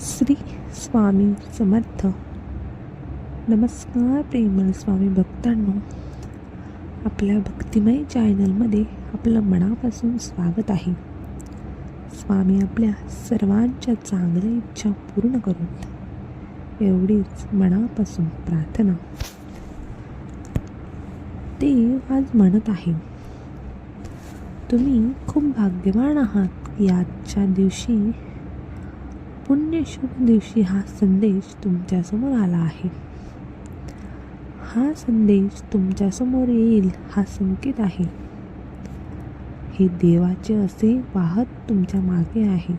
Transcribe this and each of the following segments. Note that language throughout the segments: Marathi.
श्री स्वामी समर्थ. नमस्कार प्रेमळ स्वामी भक्तांनो. आपल्या भक्तिमय चॅनलमध्ये आपलं मनापासून स्वागत आहे. स्वामी आपल्या सर्वांच्या चांगल्या इच्छा पूर्ण करून एवढीच मनापासून प्रार्थना. ते आज म्हणत आहे तुम्ही खूप भाग्यवान आहात. की आजच्या दिवशी पुण्यशुभ दिवशी हा संदेश तुमच्यासमोर आला आहे. हा संदेश तुमच्यासमोर येईल हा संकेत आहे. हे देवाचे असे वाहत तुमच्या मागे आहे.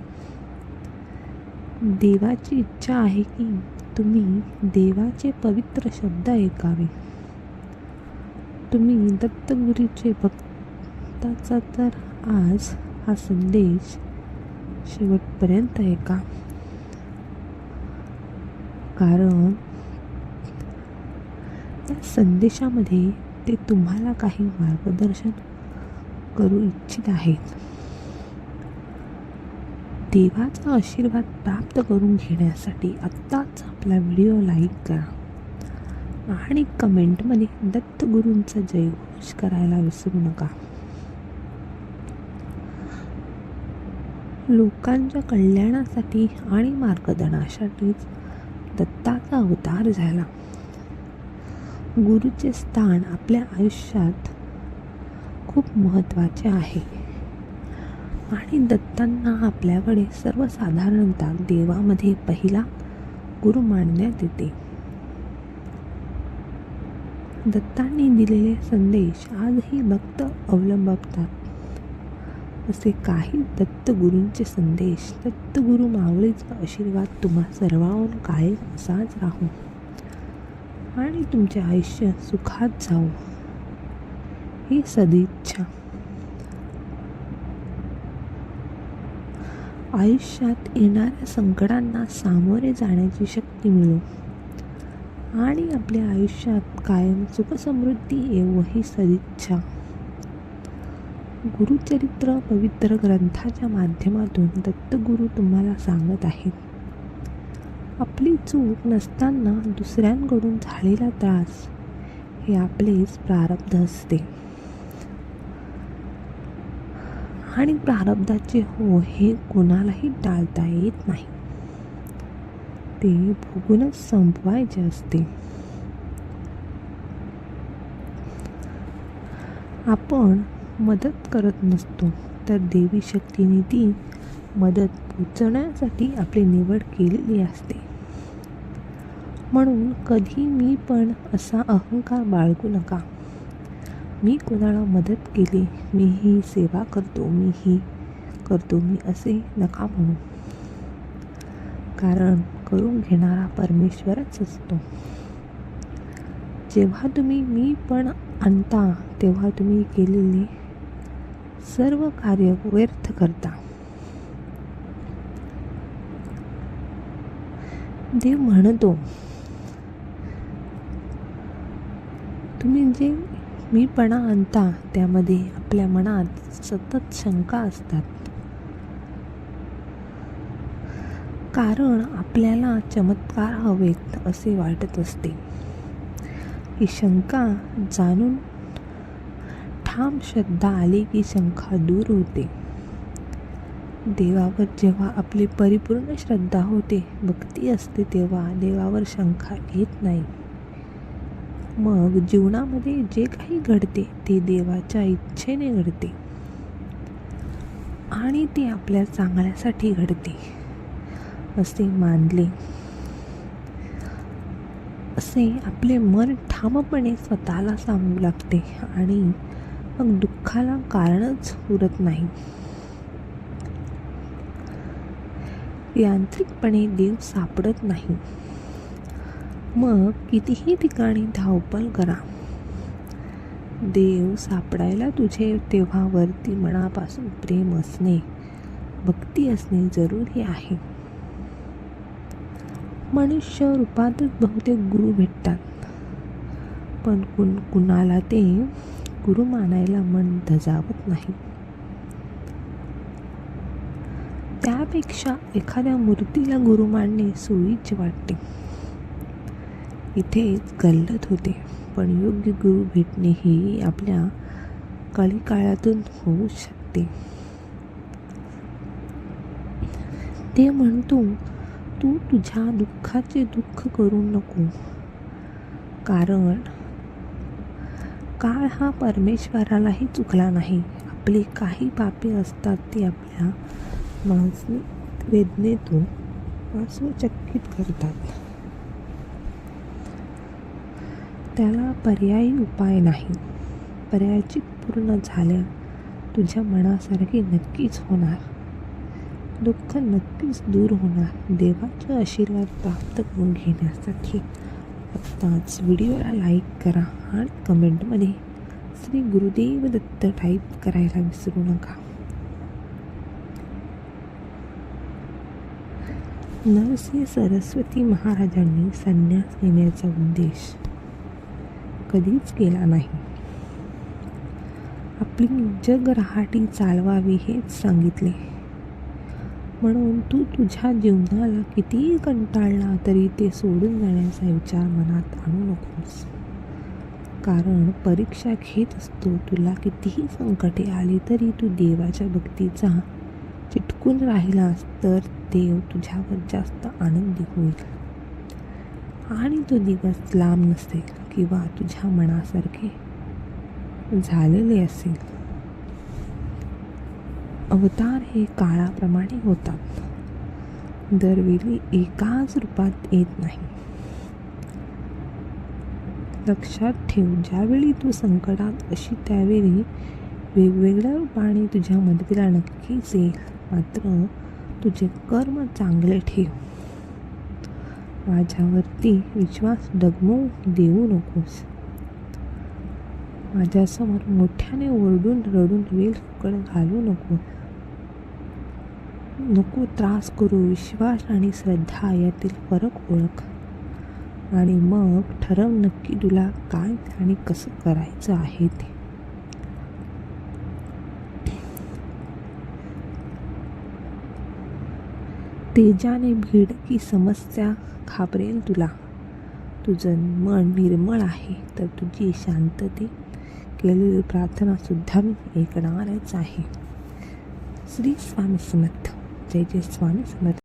देवाची इच्छा आहे की तुम्ही देवाचे पवित्र शब्द ऐकावे. तुम्ही दत्तगुरूचे भक्ताचा तर आज हा संदेश शेवटपर्यंत ऐका. कारण त्या संदेशामध्ये ते तुम्हाला काही मार्गदर्शन करू इच्छित आहेत. देवाचा आशीर्वाद प्राप्त करून घेण्यासाठी आत्ताच आपला व्हिडिओ लाईक करा आणि कमेंटमध्ये दत्तगुरूंचा जयघोष करायला विसरू नका. लोकांच्या कल्याणासाठी आणि मार्गदर्शनासाठीच दत्ताचा अवतार झाला. गुरुचे स्थान आपल्या आयुष्यात खूप महत्त्वाचे आहे. आणि दत्तांना आपल्याकडे सर्वसाधारणतः देवामध्ये पहिला गुरु मानण्यात येते. दत्तांनी दिलेले संदेश आजही भक्त अवलंबतात. असे काही दत्तगुरूंचे संदेश दत्तगुरू मावळीचा आशीर्वाद तुम्हा सर्वांवर कायम असाच राहू आणि तुमचे आयुष्य सुखात जाऊ ही सदिच्छा. आयुष्यात येणाऱ्या संकटांना सामोरे जाण्याची शक्ती मिळो आणि आपल्या आयुष्यात कायम सुखसमृद्धी येवो ही सदिच्छा. गुरुचरित्र पवित्र ग्रंथाच्या माध्यमातून दत्तगुरू तुम्हाला सांगत आहेत. आपली चूक नसताना दुसऱ्यांकडून झालेला त्रास हे आपलेच प्रारब्ध असते. आणि प्रारब्धाचे हो हे कोणालाही टाळता येत नाही. ते भोगूनच संपवायचे असते. आपण मदत करत नसतो. तर देवी शक्तीने ती मदत पोचवण्यासाठी आपली निवड केलेली असते. म्हणून कधी मी पण असा अहंकार बाळगू नका. मी कोणाला मदत केली मी ही सेवा करतो मी ही करतो मी असे नका म्हणू. कारण करून घेणारा परमेश्वरच असतो. जेव्हा तुम्ही मी पण आणता तेव्हा तुम्ही केलेले सर्व कार्य व्यर्थ करता. देव म्हणतो तुम्ही जे मीपणा आणता त्यामध्ये आपल्या मनात सतत शंका असतात. कारण आपल्याला चमत्कार हवेत असे वाटत असते. ही शंका जाणून ठाम श्रद्धा आली की शंका दूर होते. देवावर जेव्हा आपली परिपूर्ण श्रद्धा होते भक्ती असते तेव्हा देवावर शंका येत नाही. मग जीवनामध्ये जे काही घडते ते देवाच्या इच्छेने घडते. आणि ते आपल्या चांगल्यासाठी घडते असे मानले. असे आपले मन ठामपणे स्वतःला सांगू लागते आणि मग दुःखाला कारणच उरत नाही. यांत्रिकपणे देव सापडत नाही. मग कितीही ठिकाणी धावपल करा. देव सापडायला तुझे तेव्हा वरती मनापासून प्रेम असणे भक्ती असणे जरुरी आहे. मनुष्य रूपातच बहुतेक गुरु भेटतात. पण कुण कुणाला ते गुरु मानायला मन धजावत नाही. त्यापेक्षा एखाद्या मूर्तीला गुरु मानणे सोयीचे वाटते. इथेच गल्लत होते पण योग्य गुरु भेटणे ही आपल्या कलिकाळातून होऊ शकते. ते म्हणतो तू तुझ्या दुःखाचे दुःख करू नको कारण काळ हा परमेश्वरालाही चुकला नाही. आपली काही पापे असतात ती आपल्या मानसिक वेदनेतून अस्वचकित करतात. त्याला पर्यायी उपाय नाही. पर्यायची पूर्ण झाल्या तुझ्या मनासारखी नक्कीच होणार. दुःख नक्कीच दूर होणार. देवाचे आशीर्वाद प्राप्त करून घेण्यासाठी आत्ताच व्हिडिओला लाईक करा आणि कमेंटमध्ये श्री गुरुदेव दत्त टाईप करायला विसरू नका. नरसिंह सरस्वती महाराजांनी संन्यास घेण्याचा उद्देश कधीच केला नाही. आपली जग रहाटी चालवावी हेच सांगितले. म्हणून तू तुझ्या जीवनाला कितीही कंटाळला तरी ते सोडून जाण्याचा विचार मनात आणू नकोस. कारण परीक्षा घेत असतो तुला कितीही संकटे आली तरी तू देवाच्या भक्तीचा चिटकून राहिलास तर देव तुझ्यावर जास्त आनंदी होईल. आणि तो दिवस लांब नसेल किंवा तुझ्या मनासारखे झालेले असेल. अवतार हे काळाप्रमाणे होतात. दरवेळी एकाच रूपात येत नाही. लक्षात ठेव ज्यावेळी तू संकटात अशी त्यावेळी वेगवेगळ्या रूपाने तुझ्या मदतीला नक्कीच येईल मात्र तुझे कर्म चांगले ठेव. माझ्यावरती विश्वास डगमवू देऊ नकोस. माझ्यासमोर मोठ्याने ओरडून रडून वेल फुकट घालू नको नको त्रास करू विश्वास आणि श्रद्धा यातील फरक ओळख. आणि मग ठरव नक्की तुला काय आणि कसं करायचं आहे ते. तेजाने भीड की समस्या घाबरेल तुला. तुझं मन निर्मळ आहे तर तुझी शांतते केलेली प्रार्थनासुद्धा मी ऐकणारच आहे. श्री स्वामी समर्थ. जय जय स्वामी समर्थ